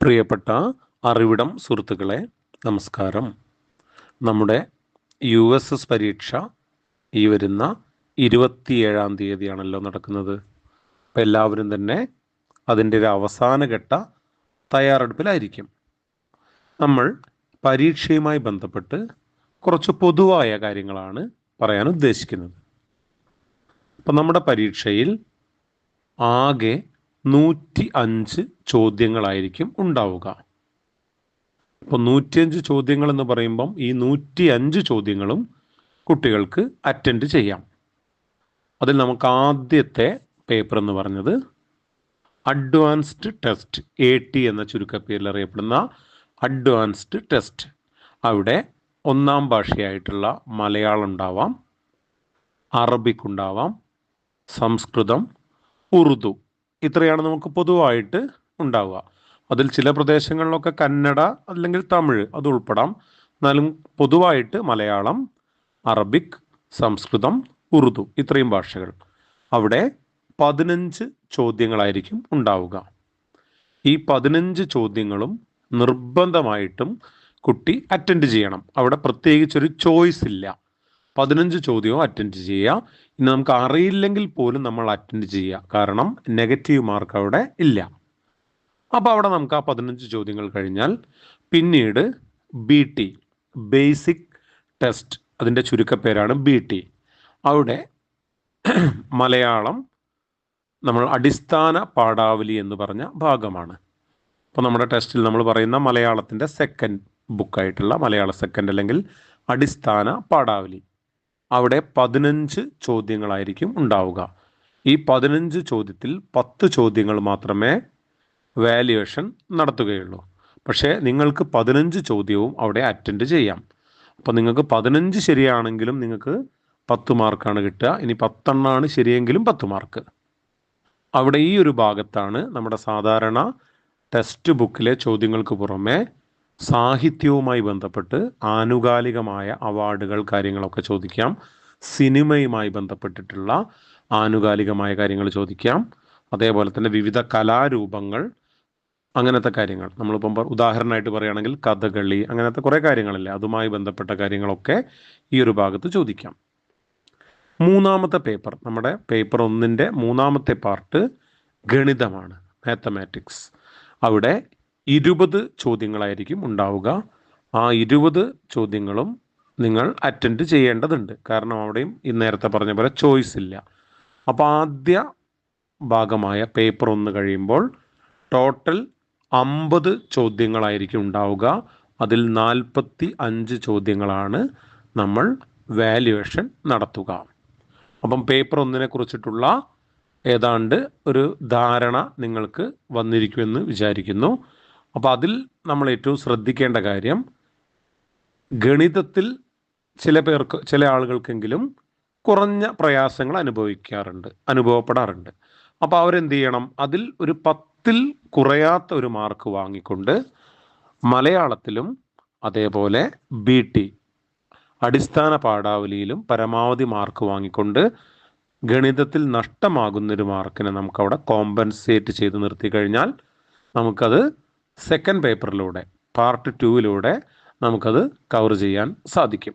പ്രിയപ്പെട്ട അറിവിടം സുഹൃത്തുക്കളെ നമസ്കാരം. നമ്മുടെ യു എസ് എസ് പരീക്ഷ ഈ വരുന്ന ഇരുപത്തിയേഴാം തീയതിയാണല്ലോ നടക്കുന്നത്. അപ്പം എല്ലാവരും തന്നെ അതിന്റെ ഒരു അവസാനഘട്ട തയ്യാറെടുപ്പിലായിരിക്കും. നമ്മൾ പരീക്ഷയുമായി ബന്ധപ്പെട്ട് കുറച്ച് പൊതുവായ കാര്യങ്ങളാണ് പറയാൻ ഉദ്ദേശിക്കുന്നത്. അപ്പം നമ്മുടെ പരീക്ഷയിൽ ആകെ നൂറ്റി അഞ്ച് ചോദ്യങ്ങളായിരിക്കും ഉണ്ടാവുക. അപ്പോൾ നൂറ്റിയഞ്ച് ചോദ്യങ്ങൾ എന്ന് പറയുമ്പം ഈ നൂറ്റി അഞ്ച് ചോദ്യങ്ങളും കുട്ടികൾക്ക് അറ്റൻഡ് ചെയ്യാം. അതിൽ നമുക്ക് ആദ്യത്തെ പേപ്പർ എന്ന് പറഞ്ഞത് അഡ്വാൻസ്ഡ് ടെസ്റ്റ് എ ടി എന്ന ചുരുക്കപ്പേരിൽ അറിയപ്പെടുന്ന അഡ്വാൻസ്ഡ് ടെസ്റ്റ് അവിടെ ഒന്നാം ഭാഷയായിട്ടുള്ള മലയാളം ഉണ്ടാവാം അറബിക് ഉണ്ടാവാം സംസ്കൃതം ഉറുദു. ഇത്രയാണ് നമുക്ക് പൊതുവായിട്ട് ഉണ്ടാവുക. അതിൽ ചില പ്രദേശങ്ങളിലൊക്കെ കന്നഡ അല്ലെങ്കിൽ തമിഴ് അത് ഉൾപ്പെടാം. എന്നാലും പൊതുവായിട്ട് മലയാളം അറബിക് സംസ്കൃതം ഉറുദു ഇത്രയും ഭാഷകൾ അവിടെ പതിനഞ്ച് ചോദ്യങ്ങളായിരിക്കും ഉണ്ടാവുക. ഈ പതിനഞ്ച് ചോദ്യങ്ങളും നിർബന്ധമായിട്ടും കുട്ടി അറ്റൻഡ് ചെയ്യണം. അവിടെ പ്രത്യേകിച്ചൊരു ചോയ്സ് ഇല്ല. പതിനഞ്ച് ചോദ്യവും അറ്റൻഡ് ചെയ്യുക ഇനി നമുക്ക് അറിയില്ലെങ്കിൽ പോലും നമ്മൾ അറ്റൻഡ് ചെയ്യുക കാരണം നെഗറ്റീവ് മാർക്ക് അവിടെ ഇല്ല. അപ്പോൾ അവിടെ നമുക്ക് ആ പതിനഞ്ച് ചോദ്യങ്ങൾ കഴിഞ്ഞാൽ പിന്നീട് ബി ടി ബേസിക് ടെസ്റ്റ് അതിന്റെ ചുരുക്കപ്പേരാണ് ബി ടി അവിടെ മലയാളം നമ്മൾ അടിസ്ഥാന പാഠാവലി എന്ന് പറഞ്ഞ ഭാഗമാണ്. അപ്പോൾ നമ്മുടെ ടെസ്റ്റിൽ നമ്മൾ പറയുന്ന മലയാളത്തിന്റെ സെക്കൻഡ് ബുക്കായിട്ടുള്ള മലയാള സെക്കൻഡ് അല്ലെങ്കിൽ അടിസ്ഥാന പാഠാവലി. അവിടെ പതിനഞ്ച് ചോദ്യങ്ങളായിരിക്കും ഉണ്ടാവുക. ഈ പതിനഞ്ച് ചോദ്യത്തിൽ പത്ത് ചോദ്യങ്ങൾ മാത്രമേ വാല്യുവേഷൻ നടത്തുകയുള്ളൂ. പക്ഷേ നിങ്ങൾക്ക് പതിനഞ്ച് ചോദ്യവും അവിടെ അറ്റൻഡ് ചെയ്യാം. അപ്പോൾ നിങ്ങൾക്ക് പതിനഞ്ച് ശരിയാണെങ്കിലും നിങ്ങൾക്ക് പത്ത് മാർക്കാണ് കിട്ടുക. ഇനി പത്തെണ്ണമാണ് ശരിയെങ്കിലും പത്ത് മാർക്ക് അവിടെ ഈ ഒരു ഭാഗത്താണ് നമ്മുടെ സാധാരണ ടെക്സ്റ്റ് ബുക്കിലെ ചോദ്യങ്ങൾക്ക് പുറമെ സാഹിത്യവുമായി ബന്ധപ്പെട്ട് ആനുകാലികമായ അവാർഡുകൾ കാര്യങ്ങളൊക്കെ ചോദിക്കാം. സിനിമയുമായി ബന്ധപ്പെട്ടിട്ടുള്ള ആനുകാലികമായ കാര്യങ്ങൾ ചോദിക്കാം. അതേപോലെ തന്നെ വിവിധ കലാരൂപങ്ങൾ അങ്ങനത്തെ കാര്യങ്ങൾ. നമ്മളിപ്പം ഉദാഹരണമായിട്ട് പറയുകയാണെങ്കിൽ കഥകളി അങ്ങനത്തെ കുറേ കാര്യങ്ങളില്ലേ അതുമായി ബന്ധപ്പെട്ട കാര്യങ്ങളൊക്കെ ഈ ഒരു ഭാഗത്ത് ചോദിക്കാം. മൂന്നാമത്തെ പേപ്പർ നമ്മുടെ പേപ്പർ ഒന്നിന്റെ മൂന്നാമത്തെ പാർട്ട് ഗണിതമാണ് മാത്തമാറ്റിക്സ്. അവിടെ ഇരുപത് ചോദ്യങ്ങളായിരിക്കും ഉണ്ടാവുക. ആ ഇരുപത് ചോദ്യങ്ങളും നിങ്ങൾ അറ്റൻഡ് ചെയ്യേണ്ടതുണ്ട്. കാരണം അവിടെയും ഈ നേരത്തെ പറഞ്ഞ പോലെ ചോയ്സ് ഇല്ല. അപ്പോൾ ആദ്യ ഭാഗമായ പേപ്പർ ഒന്ന് കഴിയുമ്പോൾ ടോട്ടൽ അമ്പത് ചോദ്യങ്ങളായിരിക്കും ഉണ്ടാവുക. അതിൽ നാൽപ്പത്തി അഞ്ച് ചോദ്യങ്ങളാണ് നമ്മൾ വാല്യുവേഷൻ നടത്തുക. അപ്പം പേപ്പർ ഒന്നിനെ കുറിച്ചിട്ടുള്ള ഏതാണ്ട് ഒരു ധാരണ നിങ്ങൾക്ക് വന്നിരിക്കുമെന്ന് വിചാരിക്കുന്നു. അപ്പോൾ അതിൽ നമ്മൾ ഏറ്റവും ശ്രദ്ധിക്കേണ്ട കാര്യം ഗണിതത്തിൽ ചില പേർക്ക് ചില ആളുകൾക്കെങ്കിലും കുറഞ്ഞ പ്രയാസങ്ങൾ അനുഭവിക്കാറുണ്ട് അനുഭവപ്പെടാറുണ്ട്. അപ്പോൾ അവരെന്ത് ചെയ്യണം അതിൽ ഒരു പത്തിൽ കുറയാത്ത ഒരു മാർക്ക് വാങ്ങിക്കൊണ്ട് മലയാളത്തിലും അതേപോലെ ബി ടി അടിസ്ഥാന പാഠാവലിയിലും പരമാവധി മാർക്ക് വാങ്ങിക്കൊണ്ട് ഗണിതത്തിൽ നഷ്ടമാകുന്നൊരു മാർക്കിനെ നമുക്കവിടെ കോമ്പൻസേറ്റ് ചെയ്ത് നിർത്തി കഴിഞ്ഞാൽ നമുക്കത് സെക്കൻഡ് പേപ്പറിലൂടെ പാർട്ട് ടുവിലൂടെ നമുക്കത് കവർ ചെയ്യാൻ സാധിക്കും.